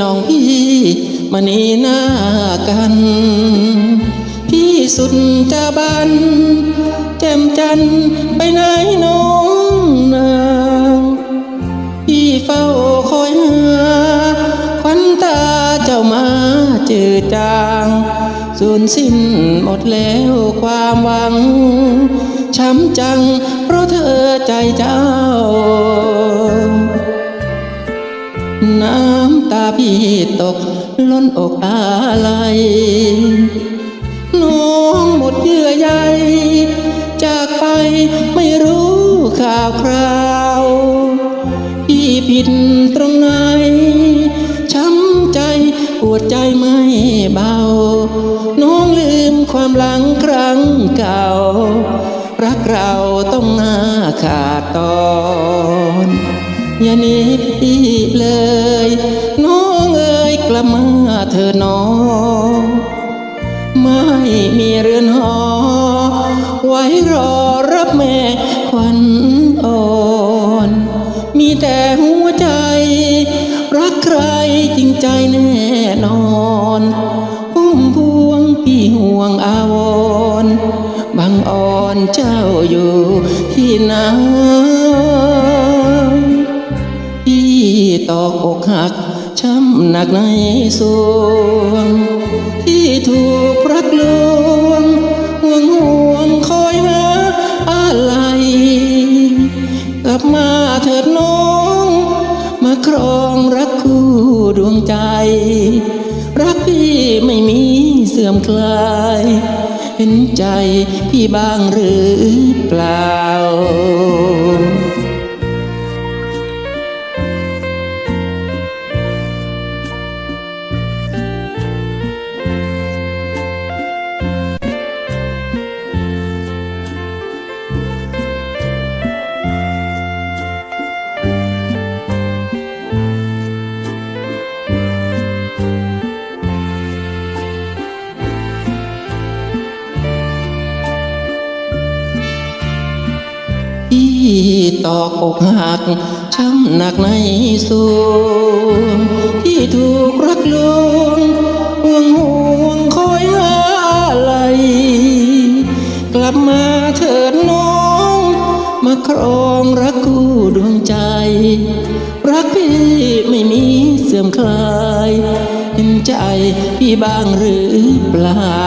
น้องพี่มานีหน้ากัน พี่สุดจะบันแจ่มจันไปไหนน้องนางพี่เฝ้าคอยหาควันตาเจ้ามาเจือจางสูญสิ้นหมดแล้วความหวังช้ำจังเพราะเธอใจเจ้า น้ำตาพี่ตกล้นอกอะไรน้องหมดเยื่อใยจากไปไม่รู้ข่าวคราวพี่ผิดตรงไหน ช้ำใจปวดใจไม่เบา น้องลืมความหลังครั้งเก่า รักเราต้องหน้าขาดตอน อย่าหนีพี่เลย น้องเอ๋ยกลับมาเธอน้องไม่มีเรือนหอ ไว้รอรับแม่ควันอ่อน มีแต่หัวใจ รักใครจริงใจแน่นอนพุ่มพวงพี่ห่วงอาวรบังอ่อนเจ้าอยู่ที่ไหน พี่ตอกอกหัก ช้ำหนักในสวง ที่ถูกรักลวงห่วงห่วงคอยหาอะไรกลับมาเถิดน้อง มาครองรักคู่ดวงใจ รักพี่ไม่มีเสื่อมคลายเห็นใจพี่บ้างหรือเปล่า ที่ตอกอกหักช้ำหนักในสวงที่ถูกรักลวงห่วงห่วงคอยหาอะไรกลับมาเถิดน้อง มาครองรักคู่ดวงใจ รักพี่ไม่มีเสื่อมคลายเห็นใจพี่บ้างหรือเปล่า